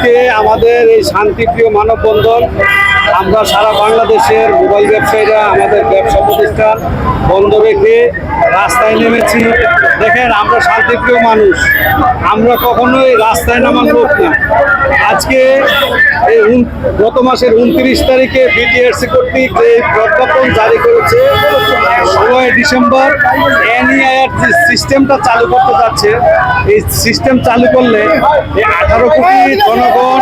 আজকে আমাদের এই শান্তিপ্রিয় মানববন্ধন, আমরা সারা বাংলাদেশের মোবাইল ব্যবসায়ীরা, আমাদের ব্যবসা প্রতিষ্ঠান বন্ধ রেখে রাস্তায় নেমেছি। দেখেন, আমরা শান্তিপ্রিয় মানুষ। আমরা কখনোই রাস্তায় নামার লোক না। আজকে এই গত মাসের উনত্রিশ তারিখে বিটিআরসি কর্তৃক যে প্রজ্ঞাপন জারি করেছে ষোলোই ডিসেম্বর এনইআইআর যে সিস্টেমটা চালু করতে যাচ্ছে। এই সিস্টেম চালু করলে এই আঠারো কোটি জনগণ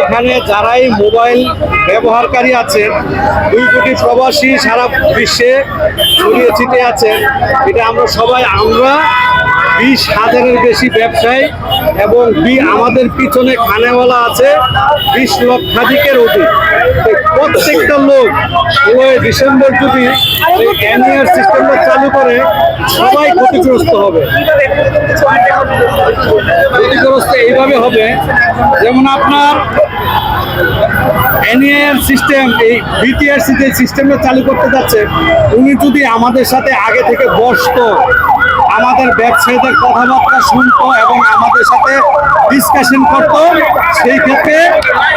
এখানে যারাই মোবাইল ব্যবহারকারী আছেন দুই কোটি প্রবাসী সারা বিশ্বে ছড়িয়ে ছিটে আছেন এটা আমরা সবাই, আমরা বিশ হাজারের বেশি ব্যবসায়ী এবং বি আমাদের পিছনে খানেওয়ালা আছে, বিশ লক্ষাধিকের অধিক। প্রত্যেকটা লোক ষোলোই ডিসেম্বর যদি অ্যানুয়াল সিস্টেমটা চালু করে, সবাই ক্ষতিগ্রস্ত হবে। ক্ষতিগ্রস্ত এইভাবে হবে, যেমন আপনার এনএআর সিস্টেম, এই বিটিআরসি যে সিস্টেমটা চালু করতে যাচ্ছে, উনি যদি আমাদের সাথে আগে থেকে বসতো আমাদের ব্যবসায়ীদের কথাবার্তা শুনতো এবং আমাদের সাথে ডিসকাশন করতো। সেই ক্ষেত্রে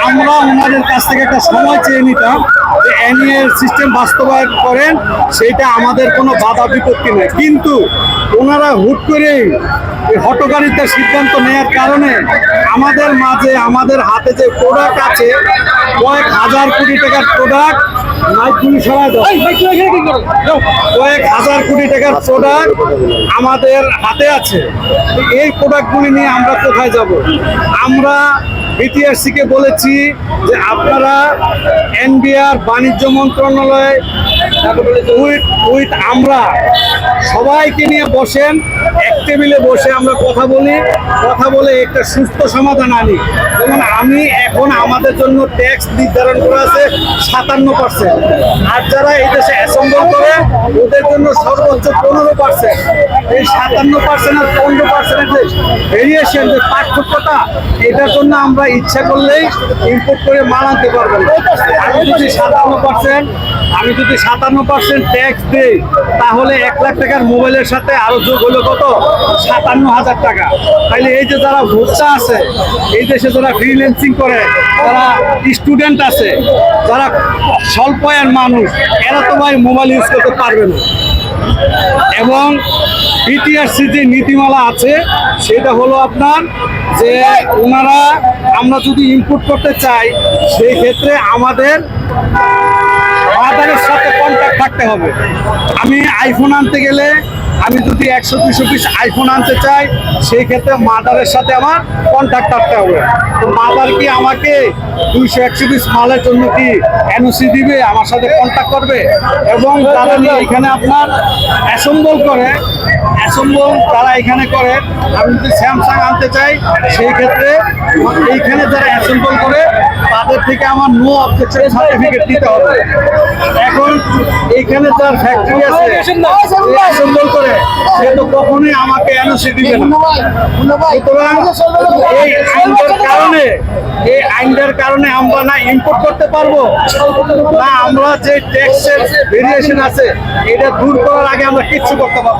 আমরা ওনাদের কাছ থেকে একটা সময় চেয়ে নিতাম যে এনএআর সিস্টেম বাস্তবায়ন করেন সেইটা আমাদের কোনো বাধা বিপত্তি নেই কিন্তু ওনারা হুট করেই হটকারিতার সিদ্ধান্ত নেওয়ার কারণে আমাদের মাঝে, আমাদের হাতে যে প্রোডাক্ট আছে, কয়েক হাজার কোটি টাকার প্রোডাক্ট কয়েক হাজার কোটি টাকার প্রোডাক্ট আমাদের হাতে আছে। এই প্রোডাক্টগুলি নিয়ে আমরা কোথায় যাব? আমরা বিটিআরসি কে বলেছি যে আপনারা এনবিআর বাণিজ্য মন্ত্রণালয় উইথ উইথ আমরা সবাইকে নিয়ে বসেন, এক টেবিলে বসে আমরা কথা বলি, কথা বলে একটা সুস্থ সমাধান আনি। যেমন আমি এখন আমাদের জন্য ট্যাক্স নির্ধারণ করা আছে সাতান্ন পার্সেন্ট আর যারা এই দেশে অ্যাসেম্বল করে, ওদের জন্য সর্বোচ্চ পনেরো পার্সেন্ট এই সাতান্ন পার্সেন্ট আর পনেরো পার্সেন্টের যে ভেরিয়েশন যে পার্থক্যটা, এটার জন্য আমরা ইচ্ছা করলেই ইম্পোর্ট করে মাল আনতে পারব। আমি যদি সাতান্ন পার্সেন্ট আমি যদি সাতান্ন পার্সেন্ট ট্যাক্স দিই, তাহলে এক লাখ টাকার মোবাইলের সাথে আরও যোগ হলো কত? সাতান্ন হাজার টাকা। তাহলে এই যে যারা ভোক্তা আছে, এই দেশে যারা ফ্রিল্যান্সিং করে, যারা স্টুডেন্ট আছে, যারা স্বল্প আয়ের মানুষ, এরা তো ভাই মোবাইল ইউজ করতে পারবে না। এবং বিটিআরসি যে নীতিমালা আছে, সেটা হলো আপনার যে ওনারা আমরা যদি ইনপুট করতে চাই, সেই ক্ষেত্রে আমাদের মাদারের সাথে কন্ট্যাক্ট থাকতে হবে। আমি আইফোন আনতে গেলে আমি যদি একশো দুশো পিস আইফোন আনতে চাই, সেই ক্ষেত্রে মাদারের সাথে আমার কন্ট্যাক্ট থাকতে হবে। তো মাদার কি আমাকে দুইশো, একশো পিস মালের জন্য কি এনওসি দিবে, আমার সাথে কন্ট্যাক্ট করবে? এবং তারা এখানে আপনার অ্যাসেম্বল করে অ্যাসেম্বল তারা এখানে করে। আমি যদি স্যামসাং আনতে চাই, সেই ক্ষেত্রে এইখানে যারা অ্যাসেম্বল করে তাদের থেকে আমার নো অবজেকশন সার্টিফিকেট দিতে হবে। এখন এইখানে তার ফ্যাক্টরি আছে। অ্যাসেম্বল করে। সে তো কখনোই আমাকে এনওসি দিবে না। সুতরাং এই কারণে, এই আইনটার কারণে আমরা না ইম্পোর্ট করতে পারব, না আমরা যে ট্যাক্সের ভেরিয়েশন আছে, এটা দূর করার আগে আমরা কিচ্ছু করতে পারব